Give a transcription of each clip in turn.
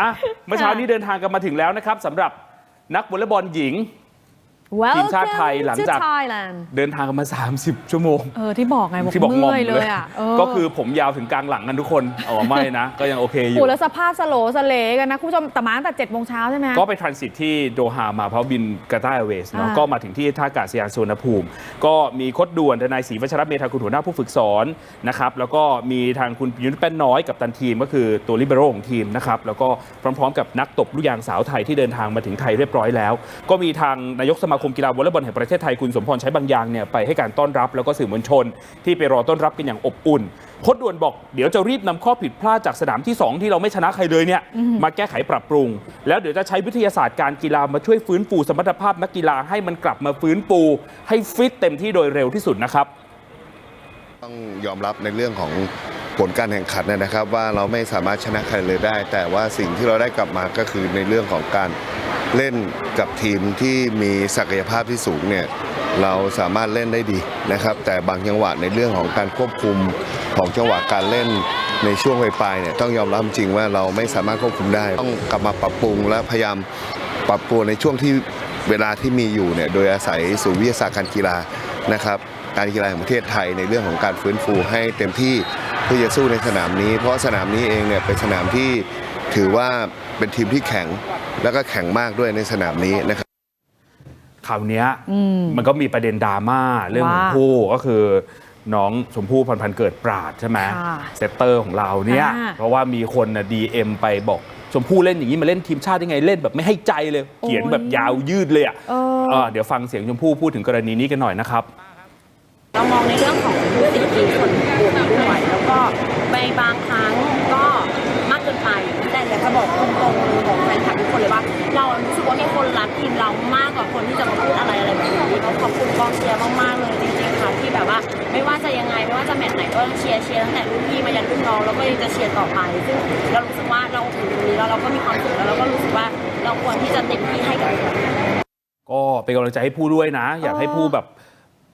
อะเมื่อเช้านี้เดินทางกันมาถึงแล้วนะครับสำหรับนักวอลเลย์บอลหญิง ทีมชาติไทยหลังจาก Welcome to Thailand เดินทางกันมา 30 ชั่วโมงเออที่บอกไงบอกที่บอกงอมเมื่อยเลเลยยอะเก็คือผมยาวถึงกลางหลังกันทุกคนอ๋อไม่นะ ก็ยังโอเคอยู่โอ้แล้วสภาพสโลสเลกันนะคุณผู้ชมแต่มาตั้งแต่7จ็ดโมงเช้าใช่ไหมก็ไปทรานสิตที่โดฮามาเพราะบินกาตาร์แอร์เวย์เนาะอ่าก็มาถึงที่ท่าอากาศยานสุวรรณภูมิ ก็มีโคดด่วนทนายศรีวัชรเมธาคุณหัวหน้าผู้ฝึกสอนนะครับแล้วก็มีทางคุณยุทธแป้นน้อยกับตันทีมก็คือตัวลิเบโรของทีมนะครับแล้วก็พร้อมๆ กับนักตบลูกยางสาวไทยที่เดินทางมาถึงไทยเรียบร้อยแล้ว ก็มีทางนายกสมาาคมกีฬาวอลเลย์บอลแห่งประเทศไทยคุณสมพรใช้บางอย่างเนี่ยไปให้การต้อนรับแล้วก็สื่อมวลชน ที่ไปรอต้อนรับกันอย่างอบอุ่นโคดด่วนบอกเดี๋ยวจะรีบนำข้อผิดพลาดจากสนามที่ 2 ที่เราไม่ชนะใครเลยเนี่ยมาแก้ไขปรับปรุง แล้วเดี๋ยวจะใช้วิทยาศาสตร์การกีฬามาช่วยฟื้นฟูสมรรถภาพนักกีฬาให้มันกลับมาฟื้นฟูให้ฟิตเต็มที่โดยเร็วที่สุดนะครับต้องยอมรับในเรื่องของผลการแข่งขันนะครับว่าเราไม่สามารถชนะใครเลยได้ แต่ว่าสิ่งที่เราได้กลับมาก็คือในเรื่องของการ เล่นกับทีมที่มีศักยภาพที่สูงเนี่ยเราสามารถเล่นได้ดีนะครับ แต่บางจังหวะในเรื่องของการควบคุมของจังหวะการเล่นในช่วงปลายเนี่ยต้องยอมรับจริงว่าเราไม่สามารถควบคุมได้ ต้องกลับมาปรับปรุงและพยายามปรับปรุงในช่วงที่เวลาที่มีอยู่เนี่ยโดยอาศัยศูนย์วิทยาศาสตร์การกีฬานะครับการกีฬาแห่งประเทศไทยในเรื่องของการฟื้นฟูให้เต็มที่เพื่อจะสู้ในสนามนี้ เพราะสนามนี้เองเนี่ยเป็นสนามที่ถือว่าเป็นทีมที่แข็ง แล้วก็แข็งมากด้วยในสนามนี้นะครับคราวเนี้ยมันก็มีประเด็นดราม่าเรื่องของว่าผู้ก็คือน้องชมพู่พรพันธ์เกิดปราดใช่ไหมค่ะเซตเตอร์ของเราเนี่ยอ่าเพราะว่ามีคนนะดีเอ็มไปบอกชมพู่เล่นอย่างนี้มาเล่นทีมชาติได้ไงเล่นแบบไม่ให้ใจเลย เขียนแบบยาวยืดเลยอะเออเออเดี๋ยวฟังเสียงชมพู่พูดถึงกรณีนี้กันหน่อยนะครับ เรามองในเรื่องของสิทธิส่วนบุคค ก็เชียร์เชียร์ตั้งแต่รุ่นพี่มายันรุ่นน้องแล้วก็ยังจะเชียร์ต่อไป ซึ่งเรารู้สึกว่าเราถึงตรงนี้แล้วเราก็มีความสุขแล้วเราก็รู้สึกว่าเราควรที่จะเต็มที่ให้กับมันก็เป็นกำลังใจให้ผู้ด้วยนะ อยากให้ผู้แบบ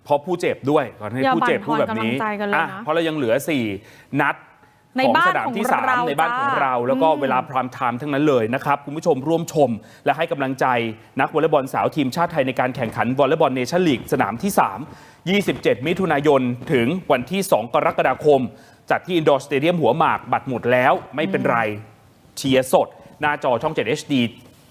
เพราะผู้เจ็บด้วยก่อนให้อย่าผู้เจ็บพูดแบบนี้บั่นทอนกำลังใจกันเลยนะอะเพราะเรายังเหลือ 4 นัด ในของบ้านสนามที่ของเรา3 ในบ้านของจ้า เรา แล้วก็อืมเวลาพรามไทม์ทั้งนั้นเลยนะครับ คุณผู้ชมร่วมชม และให้กำลังใจนักวอลเลย์บอลสาวทีมชาติไทยในการแข่งขันวอลเลย์บอลเนชั่นลีกสนามที่ 3 27 มิถุนายน ถึงวันที่ 2 กรกฎาคม จัดที่อินดอร์สเตเดียมหัวหมากบัตรหมดแล้วไม่เป็นไร เชียร์สด หน้าจอช่อง 7 HD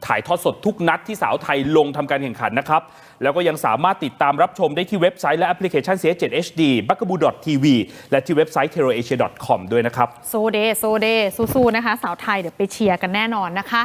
ถ่ายทอดสดทุกนัดที่สาวไทยลงทำการแข่งขันนะครับ แล้วก็ยังสามารถติดตามรับชมได้ที่เว็บไซต์และแอปพลิเคชัน CS7 HD b u g a b o o TV และที่เว็บไซต์ t e r o a s i a com ด้วยนะครับ โซเดโซเดสู้ๆนะคะ สาวไทยเดี๋ยวไปเชียร์กันแน่นอนนะคะ